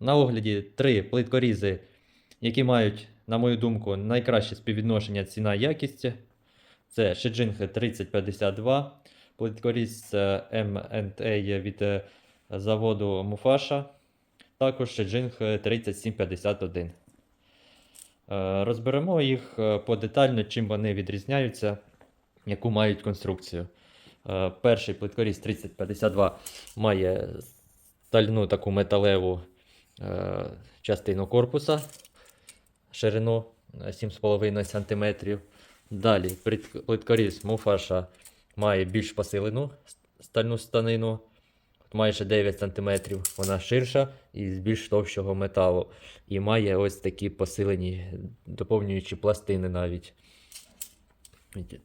На огляді три плиткорізи, які мають, на мою думку, найкраще співвідношення ціна-якість. Це Shijinge 3052, плиткоріз е, M&A від е, заводу Муфаша, також Shijinge 3751. Е, Розберемо їх подетально, чим вони відрізняються, яку мають конструкцію. Перший плиткоріз 3052 має стальну таку металеву е, частину корпуса, ширину е, 7,5 см. Далі плит- плиткоріз Муфаша має більш посилену стальну станину, майже 9 см. Вона ширша і з більш товщого металу. І має ось такі посилені доповнюючі пластини навіть.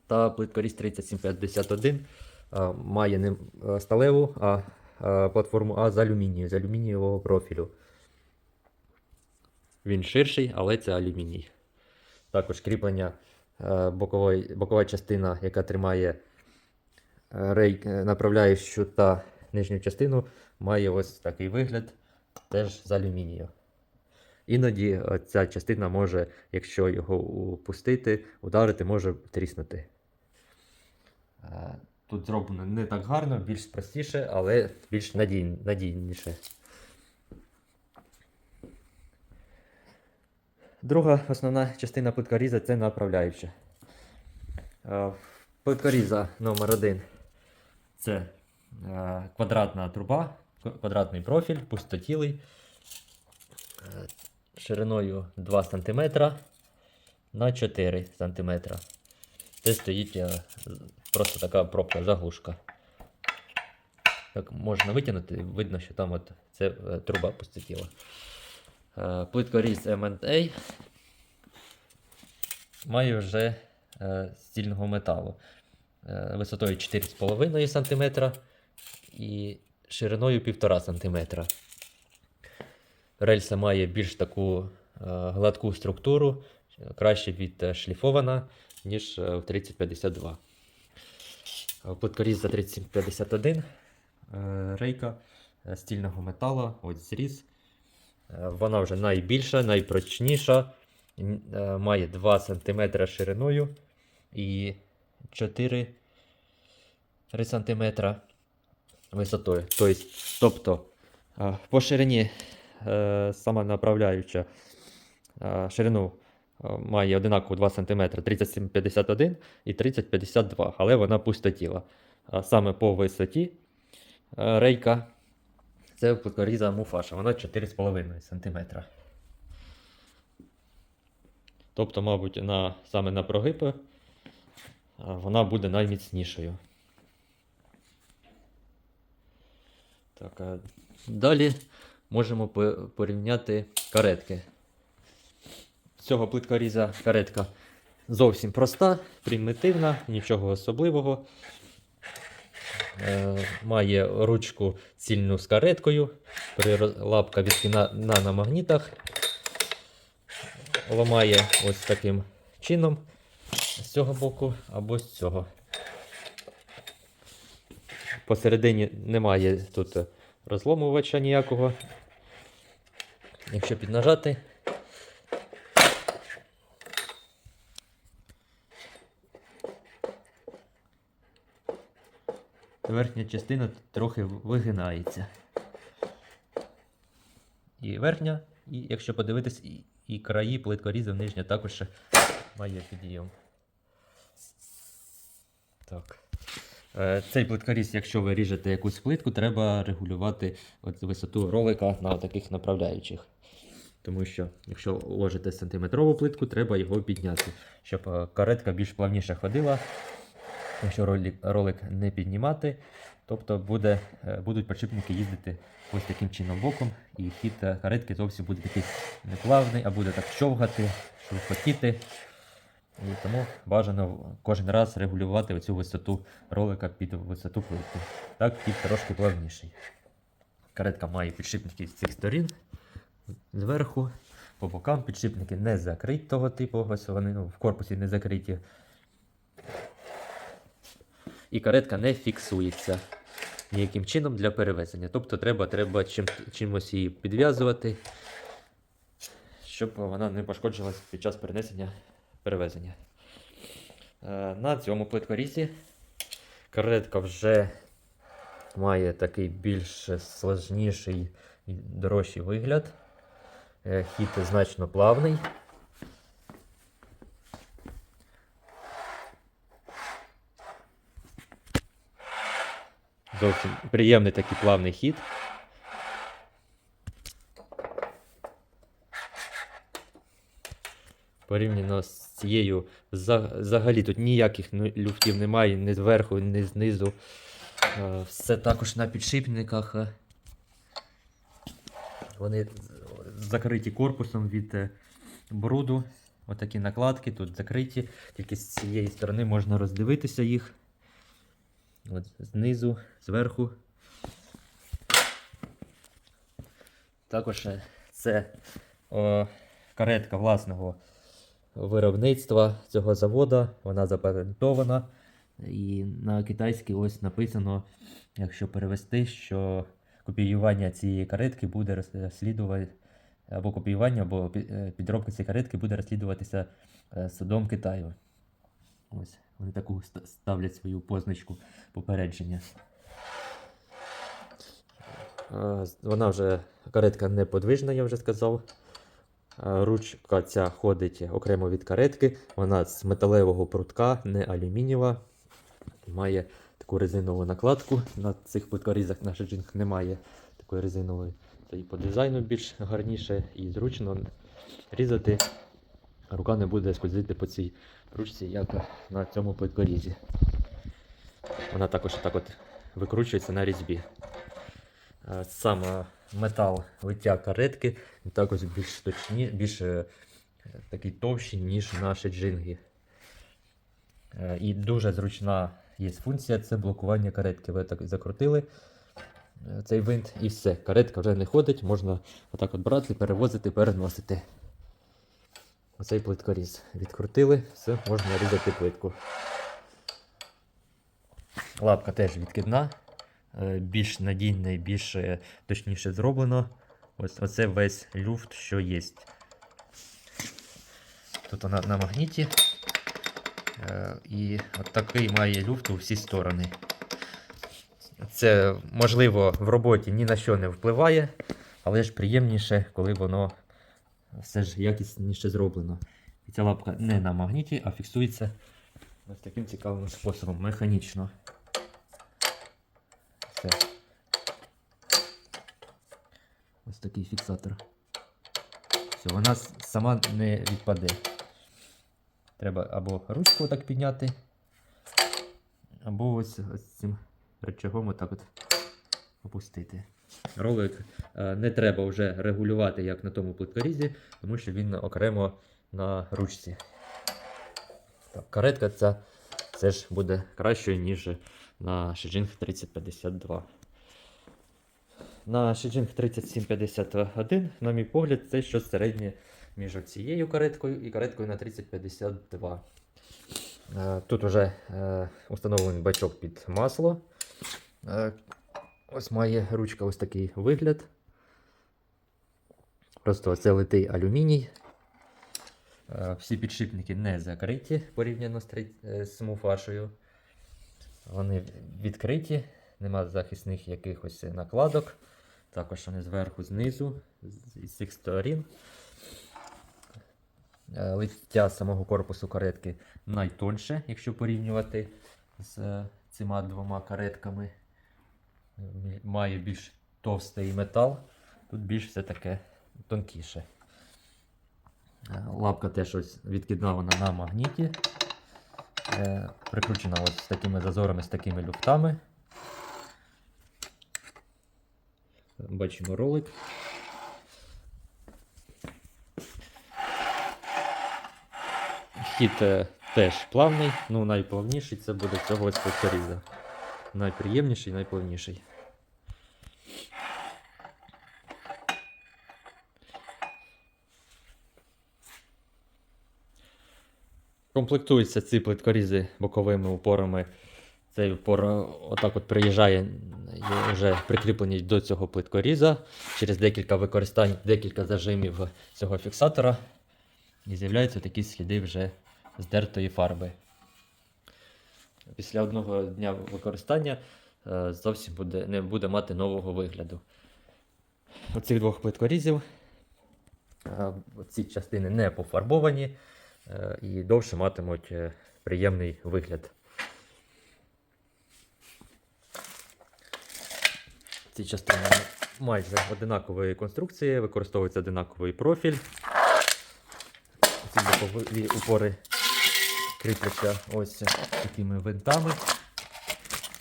Та плиткоріз 3751 а, має не сталеву, а, а платформу А з алюмінію, з алюмінієвого профілю. Він ширший, але це алюміній. Також кріплення е, бокової, бокова частина, яка тримає е, рей, е, направляючу та нижню частину, має ось такий вигляд, теж з алюмінію. Іноді ця частина може, якщо його упустити, ударити, може тріснути. Тут зроблено не так гарно, більш простіше, але більш надій, надійніше. Друга основна частина плиткоріза це направляюча. Е, Плиткоріза номер 1 це е, квадратна труба, квадратний профіль, пустотілий, е, шириною 2 см на 4 см. Це стоїть просто така пробка, заглушка. Так можна витягнути, видно, що там от це труба пустотіла. Е, Плиткоріз M&A має вже е, стільного металу е, висотою 4,5 см і шириною 1,5 см. Рельса має більш таку гладку структуру, краще відшліфована, ніж в 3052. Е, Плиткоріз за 3751 е, рейка стільного металу, ось зріз. Е, Вона вже найбільша, найпрочніша. Е, Має 2 см шириною і 4 3 см висотою. Тобто, тобто е, по ширині сама направляюча ширину має одинаково 2 см 37,51 і 30,52, але вона пустотіла. Саме по висоті рейка це плиткоріза муфаша, вона 4,5 см. Тобто, мабуть, на, саме на прогипи вона буде найміцнішою. Так, а далі можемо порівняти каретки. Цього плиткоріза каретка зовсім проста, примітивна, нічого особливого. Е, має ручку цільну з кареткою, лапка відкина на, на магнітах. Ламає ось таким чином з цього боку або з цього. Посередині немає тут розломувача ніякого. Якщо піднажати, верхня частина трохи вигинається. І верхня, і якщо подивитись, і, і краї плиткорізів нижня також має підйом. Так. Е, Цей плиткоріз, якщо ви ріжете якусь плитку, треба регулювати от висоту ролика на таких направляючих. Тому що, якщо ложите сантиметрову плитку, треба його підняти, щоб е, каретка більш плавніше ходила. Якщо ролик, ролик не піднімати, тобто буде, е, будуть підшипники їздити ось таким чином боком, і хід е, каретки зовсім буде такий неплавний, а буде так човгати, шурхотіти. І тому бажано кожен раз регулювати оцю висоту ролика під висоту плитки. Так хід трошки плавніший. Каретка має підшипники з цих сторін, зверху, по бокам підшипники не закриті того типу, ось вони ну, в корпусі не закриті. І каретка не фіксується. ніяким чином для перевезення. Тобто треба, треба чим, чимось її підв'язувати, щоб вона не пошкоджувалась під час перенесення перевезення. Е, На цьому плиткорізі каретка вже має такий більш сложніший і дорожчий вигляд. Е, Хід значно плавний. Зовсім приємний такий плавний хід. Порівняно з цією, взагалі тут ніяких люфтів немає, ні зверху, ні знизу. Е, Все також на підшипниках. е. Вони закриті корпусом від е, бруду. Отакі накладки тут закриті. Тільки з цієї сторони можна роздивитися їх. От знизу, зверху. Також це о, каретка власного виробництва цього заводу. Вона запатентована. І на китайській ось написано, якщо перевести, що копіювання цієї каретки буде розслідувати, або копіювання, або е, підробка цієї каретки буде розслідуватися е, судом Китаю. Ось вони таку ставлять свою позначку попередження. Вона вже каретка неподвижна, я вже сказав. Ручка ця ходить окремо від каретки. Вона з металевого прутка, не алюмінієва. Має таку резинову накладку. На цих плиткорізах на шиджинг немає такої резинової. Це і по дизайну більш гарніше і зручно різати. Рука не буде скользити по цій ручці, як на цьому плиткорізі. Вона також так от викручується на різьбі. Е, Сам е, метал лиття каретки також більш точні, більш е, такий товщий, ніж наші джинги. І дуже зручна є функція це блокування каретки. Ви так закрутили цей винт і все. Каретка вже не ходить, можна отак от брати, перевозити, переносити. Оцей плиткоріз. Відкрутили, все, можна різати плитку. Лапка теж відкидна, е, більш надійна і більш е, точніше зроблено. Ось оце весь люфт, що є. Тут вона на магніті. Е, І от такий має люфт у всі сторони. Це, можливо, в роботі ні на що не впливає, але ж приємніше, коли воно все ж якісніше зроблено. І ця лапка не на магніті, а фіксується ось таким цікавим способом, механічно. Все. Ось такий фіксатор. Все, вона сама не відпаде. Треба або ручку так підняти, або ось, ось цим рычагом отак от опустити. Ролик е, не треба вже регулювати, як на тому плиткорізі, тому що він окремо на ручці. Так, каретка ця це ж буде кращою, ніж на Shijing 3052. На Shijing 3751, на мій погляд, це щось середнє між цією кареткою і кареткою на 3052. Е, Тут вже е, установлений бачок під масло. Ось має ручка ось такий вигляд. Просто це литий алюміній. Е, Всі підшипники не закриті порівняно з, е, з муфашею. Вони відкриті, нема захисних якихось накладок. Також вони зверху, знизу, з цих сторін. Е, Лиття самого корпусу каретки найтонше, якщо порівнювати з цими двома каретками. Має більш товстий метал, тут більш все таке тонкіше. Е, Лапка теж ось відкидна вона на магніті. Е, Прикручена ось з такими зазорами, з такими люфтами. Бачимо ролик. Хід е, теж плавний, ну найплавніший це буде цього ось повторіза. Найприємніший, найплавніший. Комплектуються ці плиткорізи боковими упорами Цей упор е, отак от приїжджає і вже прикріплений до цього плиткоріза. Через декілька використань, декілька зажимів цього фіксатора. І з'являються такі сліди вже здертої фарби. Після одного дня використання е, зовсім буде, не буде мати нового вигляду. Оцих двох плиткорізів е, ці частини не пофарбовані е, і довше матимуть е, приємний вигляд. Ці частини майже одинакової конструкції, використовується одинаковий профіль. Ці бокові упори кріпляться ось такими винтами.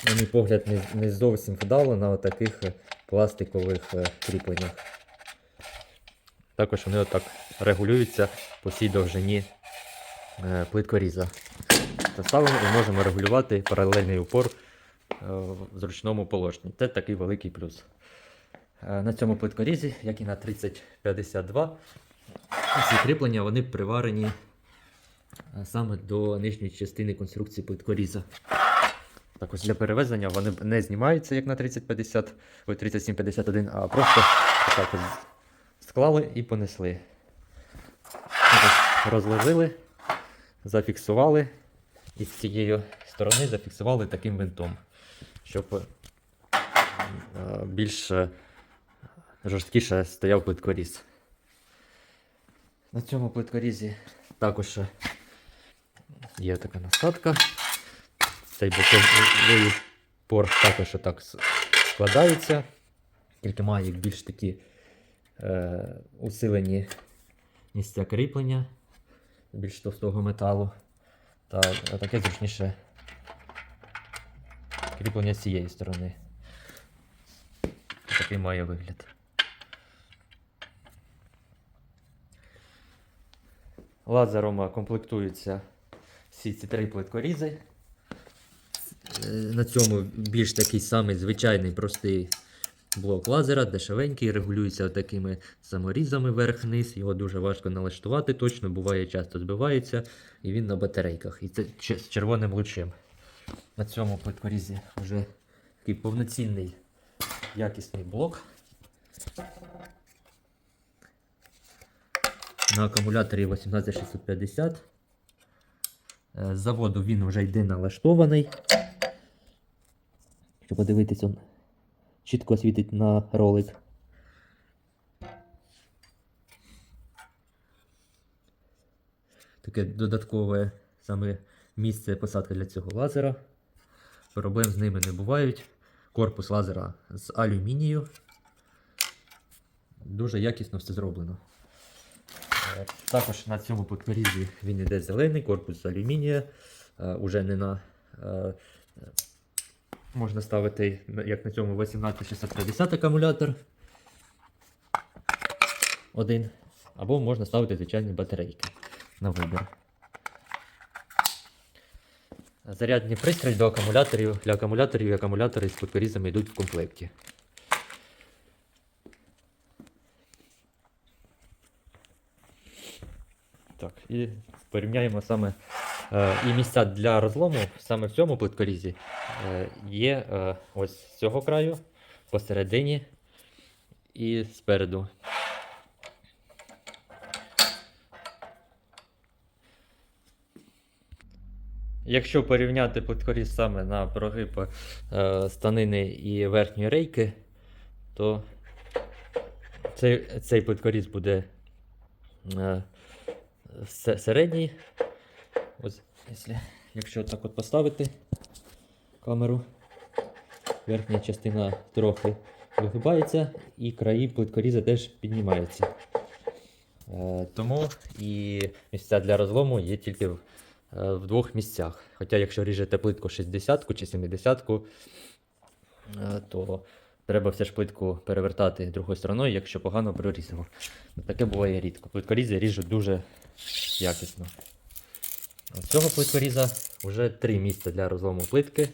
На мій погляд, не, зовсім вдало на таких пластикових е, кріпленнях. Також вони отак регулюються по всій довжині е, плиткоріза. Та ставимо і можемо регулювати паралельний упор е, в зручному положенні. Це такий великий плюс. Е, На цьому плиткорізі, як і на 3052, ці кріплення вони приварені е, саме до нижньої частини конструкції плиткоріза. Так ось для перевезення вони не знімаються, як на 3050, ой, 3751, а просто так ось склали і понесли. Розложили, зафіксували і з цієї сторони зафіксували таким винтом, щоб е, більш е, жорсткіше стояв плиткоріз. На цьому плиткорізі також е, є така насадка. Цей боковий пор також так складається, тільки має більш такі е, усилені місця кріплення більш товстого металу. Та таке зручніше кріплення з цієї сторони. Такий має вигляд. Лазером комплектуються всі ці три плиткорізи. Е, На цьому більш такий самий звичайний простий блок лазера, дешевенький, регулюється такими саморізами вверх-вниз. Його дуже важко налаштувати, точно буває, часто збивається, і він на батарейках. І це з червоним лучем. На цьому плиткорізі вже такий повноцінний якісний блок. На акумуляторі 18650. Е, З заводу він вже йде налаштований. Якщо подивитись, он чітко світить на ролик. Таке додаткове саме місце посадки для цього лазера. Проблем з ними не бувають. Корпус лазера з алюмінію. Дуже якісно все зроблено. Е, Також на цьому плиткорізі він іде зелений, корпус з алюмінія. Е, Уже не на. Можна ставити, як на цьому 18650 акумулятор. Один. Або можна ставити звичайні батарейки на вибір. Зарядні пристрої до акумуляторів. Для акумуляторів і акумулятори з плиткорізами йдуть в комплекті. Так, і порівняємо саме і місця для розлому саме в цьому плиткорізі е, є е, ось з цього краю, посередині і спереду. Якщо порівняти плиткоріз саме на прогиб е, станини і верхньої рейки, то цей, цей плиткоріз буде е, середній. Ось, якщо, так от поставити камеру, верхня частина трохи вигибається і краї плиткоріза теж піднімаються. Е, тому і місця для розлому є тільки в, е, в двох місцях. Хоча, якщо ріжете плитку 60 чи 70, е, то треба все ж плитку перевертати другою стороною, якщо погано прорізало. Таке буває рідко. Плиткорізи ріжуть дуже якісно. У цього плиткоріза вже три місця для розлому плитки.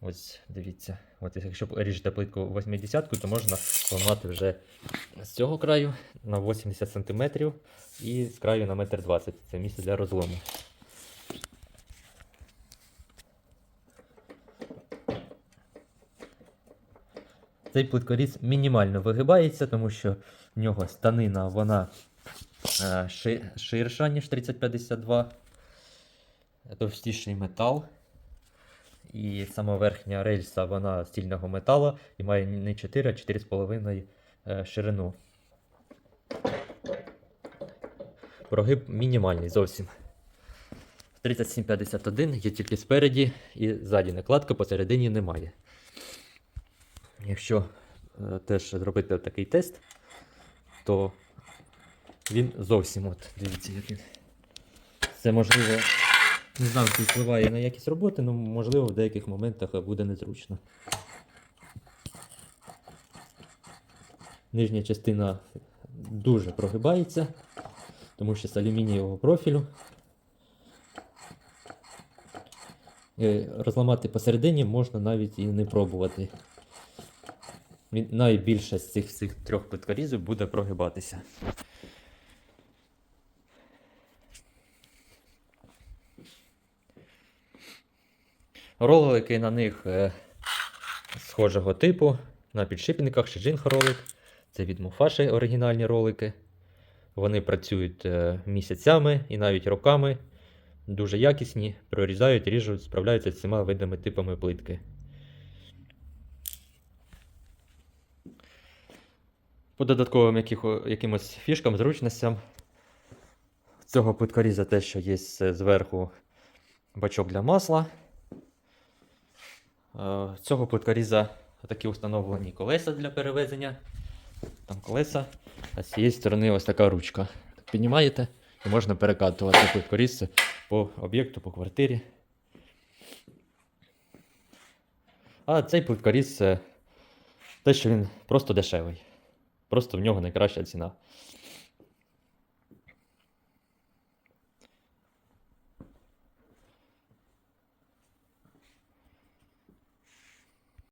Ось, дивіться, От, якщо ріжете плитку 80-ку, то можна ламати вже з цього краю на 80 см і з краю на 1,20 м. Це місце для розлому. Цей плиткоріз мінімально вигибається, тому що в нього станина вона е, ширша, ніж 3052. Товстіший метал. І сама верхня рельса вона стільного металу і має не 4, а 4,5 е, ширину. Прогиб мінімальний зовсім. 3751 є тільки спереді і ззаді накладка, посередині немає. Якщо е, теж зробити такий тест, то він зовсім от, дивіться, як він. Це можливо, не знаю, чи впливає на якість роботи, але можливо в деяких моментах буде незручно. Нижня частина дуже прогибається, тому що з алюмінієвого профілю. Е, Розламати посередині можна навіть і не пробувати. Найбільше з цих, цих трьох плиткорізів буде прогибатися. Ролики на них е, схожого типу, на підшипниках Shijin ролик. Це від Муфаші оригінальні ролики. Вони працюють е, місяцями і навіть роками. Дуже якісні, прорізають, ріжуть, справляються з всіма видами типами плитки. По додатковим якихо- якимось фішкам, зручностям цього плиткоріза те, що є е, зверху бачок для масла. Е, Цього плиткоріза такі встановлені колеса для перевезення. Там колеса, а з цієї сторони ось така ручка. Піднімаєте і можна перекатувати плиткоріз по об'єкту, по квартирі. А цей плиткоріз те, що він просто дешевий. Просто в нього найкраща ціна.